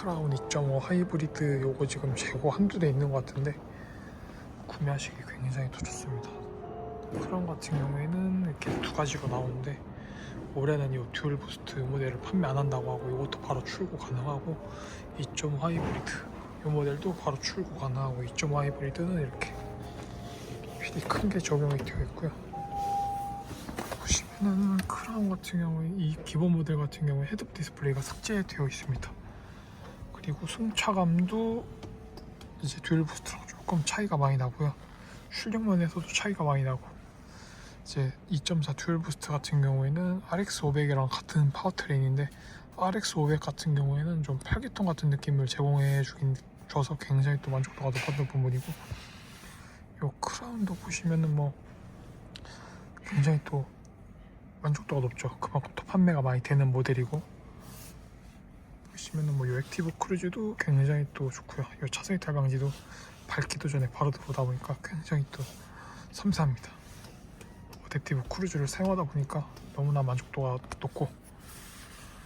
크라운 2.5 하이브리드 요거 지금 재고 한두 대 있는 것 같은데 구매하시기 굉장히 더 좋습니다. 크라운 같은 경우에는 이렇게 두 가지가 나오는데 올해는 이 듀얼 부스트 모델을 판매 안 한다고 하고 이것도 바로 출고 가능하고 2.5 하이브리드 이 모델도 바로 출고 가능하고 2.5 하이브리드는 이렇게 휠이 큰 게 적용이 되어 있고요. 보시면은 크라운 같은 경우에 이 기본 모델 같은 경우에 헤드업 디스플레이가 삭제되어 있습니다. 그리고 승차감도 이제 듀얼 부스트랑 조금 차이가 많이 나고요. 출력면에서도 차이가 많이 나고 이제 2.4 듀얼 부스트 같은 경우에는 RX 500이랑 같은 파워트레인인데 RX 500 같은 경우에는 좀 8기통 같은 느낌을 제공해 주긴 줘서 굉장히 또 만족도가 높았던 부분이고 요 크라운도 보시면은 뭐 굉장히 또 만족도가 높죠. 그만큼 또 판매가 많이 되는 모델이고 보시면은 뭐요 액티브 크루즈도 굉장히 또 좋고요. 요 차선 이탈 방지도 밟기도 전에 바로 들어오다 보니까 굉장히 또 섬세합니다. 어댑티브 크루즈를 사용하다 보니까 너무나 만족도가 높고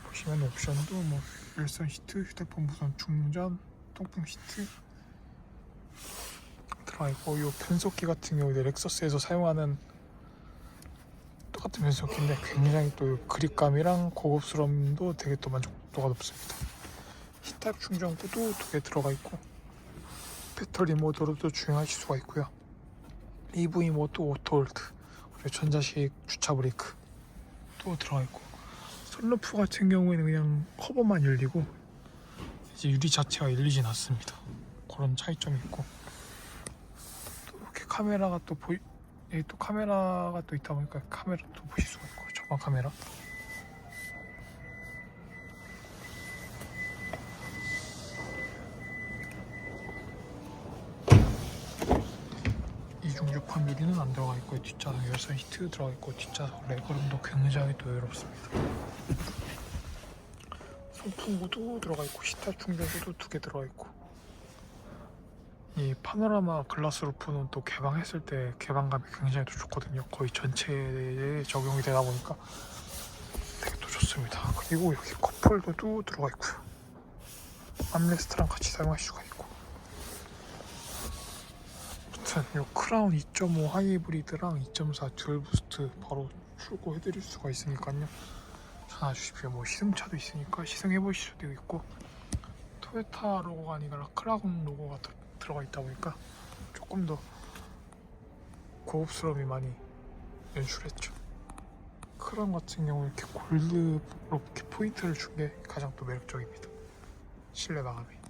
보시면 옵션도 뭐 일선 시트, 휴대폰 무선 충전, 통풍 시트 들어가 있고 이 변속기 같은 경우에 렉서스에서 사용하는 똑같은 변속기인데 굉장히 또 그립감이랑 고급스러움도 되게 또 만족도가 높습니다. 히탑 충전구도 두 개 들어가 있고 배터리 모드로도 주행하실 수가 있고요. EV 모드 오토홀드 그리고 전자식 주차 브레이크 또 들어가 있고 선루프 같은 경우에는 그냥 커버만 열리고 이제 유리 자체가 열리진 않습니다. 그런 차이점이 있고 또 이렇게 카메라가 또 보이 여기 또 카메라가 또 있다 보니까 카메라도 보실 수가 있고 저방 카메라 2중주판 미리는 안 들어가 있고 뒷좌석 열선 히트 들어가 있고 뒷좌석 레그룸도 굉장히 또 여롭습니다. 송풍구도 들어가 있고 시타 충전구도 두 개 들어가 있고 이 파노라마 글라스 루프는 또 개방했을 때 개방감이 굉장히 또 좋거든요. 거의 전체에 적용이 되다 보니까 되게 또 좋습니다. 그리고 여기 컵홀더도 들어가 있고요. 암레스트랑 같이 사용하실 수가 있고 아무튼 이 크라운 2.5 하이브리드랑 2.4 듀얼 부스트 바로 출고해 드릴 수가 있으니까요. 전화 주십시오. 뭐 시승차도 있으니까 시승해 보실 수도 있고 토요타 로고가 아니라 크라운 로고가 더 들어가 있다 보니까 조금 더 고급스러움이 많이 연출했죠. 크라운 같은 경우 이렇게 골드로 이렇게 포인트를 준 게 가장 또 매력적입니다. 실내 마감이.